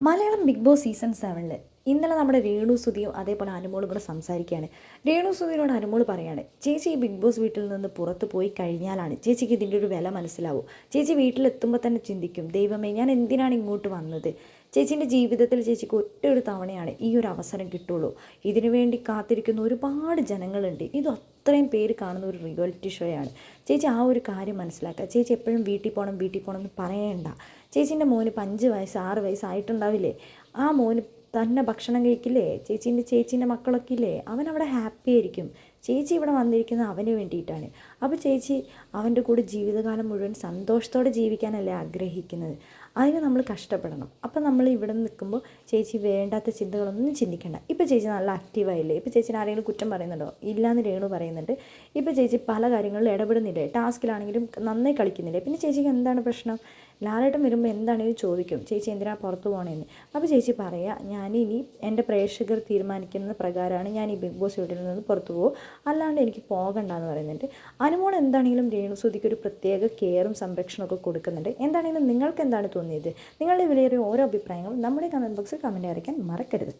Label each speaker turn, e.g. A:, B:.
A: Malayalam big boss season സെവനിൽ ഇന്നലെ നമ്മുടെ രേണു സുധിയും അതേപോലെ അനുമോളും കൂടെ സംസാരിക്കുകയാണ്. രേണു സുധിയോട് അനുമോൾ പറയാണ് ചേച്ചി ബിഗ് ബോസ് വീട്ടിൽ നിന്ന് പുറത്ത് പോയി കഴിഞ്ഞാലാണ് ചേച്ചിക്ക് ഇതിന്റെ ഒരു വില മനസ്സിലാവും. ചേച്ചി വീട്ടിലെത്തുമ്പോൾ തന്നെ ചിന്തിക്കും ദൈവമേ ഞാൻ എന്തിനാണ് ഇങ്ങോട്ട് വന്നത്? ചേച്ചീന്റെ ജീവിതത്തിൽ ചേച്ചിക്ക് ഒറ്റ ഒരു തവണയാണ് ഈ ഒരു അവസരം കിട്ടുള്ളൂ. ഇതിനു വേണ്ടി കാത്തിരിക്കുന്ന ഒരുപാട് ജനങ്ങളുണ്ട്. ഇത് അത്രയും പേര് കാണുന്ന ഒരു റിയാലിറ്റി ഷോയാണ് ചേച്ചി ആ ഒരു കാര്യം മനസ്സിലാക്കുക. ചേച്ചി എപ്പോഴും വീട്ടിൽ പോകണം വീട്ടിൽ പോകണം എന്ന് പറയണ്ട. ചേച്ചീന്റെ മോന് ഇപ്പം അഞ്ച് വയസ്സ് ആറ് വയസ്സായിട്ടുണ്ടാവില്ലേ ആ മോന് തന്നെ ഭക്ഷണം കഴിക്കില്ലേ? ചേച്ചീന്റെ ചേച്ചീന്റെ മക്കളൊക്കെ ഇല്ലേ? അവൻ അവിടെ ഹാപ്പി ആയിരിക്കും. ചേച്ചി ഇവിടെ വന്നിരിക്കുന്നത് അവന് വേണ്ടിയിട്ടാണ്. അപ്പോൾ ചേച്ചി അവന്റെ കൂടെ ജീവിതകാലം മുഴുവൻ സന്തോഷത്തോടെ ജീവിക്കാനല്ലേ ആഗ്രഹിക്കുന്നത്? അതിന് നമ്മൾ കഷ്ടപ്പെടണം. അപ്പം നമ്മൾ ഇവിടെ നിൽക്കുമ്പോൾ ചേച്ചി വേണ്ടാത്ത ചിന്തകളൊന്നും ചിന്തിക്കേണ്ട. ഇപ്പോൾ ചേച്ചി നല്ല ആക്റ്റീവായില്ലേ ഇപ്പോൾ ചേച്ചിന് ആരെങ്കിലും കുറ്റം പറയുന്നുണ്ടോ? ഇല്ലയെന്ന് രേണു പറയുന്നുണ്ട്. ഇപ്പോൾ ചേച്ചി പല കാര്യങ്ങളിലും ഇടപെടുന്നില്ലേ? ടാസ്കിലാണെങ്കിലും നന്നായി കളിക്കുന്നില്ലേ? പിന്നെ ചേച്ചിക്ക് എന്താണ് പ്രശ്നം? ലാലേട്ടൻ വരുമ്പോൾ എന്താണെങ്കിലും ചോദിക്കും? ചേച്ചി എന്തിനാ പുറത്ത് പോകണമെന്ന് അപ്പോൾ ചേച്ചി പറയുക ഞാനിനി എന്റെ പ്രേക്ഷകർ തീരുമാനിക്കുന്ന പ്രകാരമാണ് ഞാൻ ഈ ബിഗ് ബോസ് വീട്ടിൽ നിന്ന് പുറത്തു പോകും. അല്ലാണ്ട് എനിക്ക് പോകണ്ട എന്ന് പറയുന്നുണ്ട്. അനുമോൾ എന്താണെങ്കിലും രേണുസുതിക്ക് ഒരു പ്രത്യേക കെയറും സംരക്ഷണമൊക്കെ കൊടുക്കുന്നുണ്ട്. എന്താണെങ്കിലും നിങ്ങൾക്ക് എന്താണ് തോന്നിയത്? നിങ്ങളുടെ വിലയേറിയ ഓരോ അഭിപ്രായങ്ങളും നമ്മുടെ കമന്റ് ബോക്സിൽ കമന്റ് അറിയിക്കാൻ മറക്കരുത്.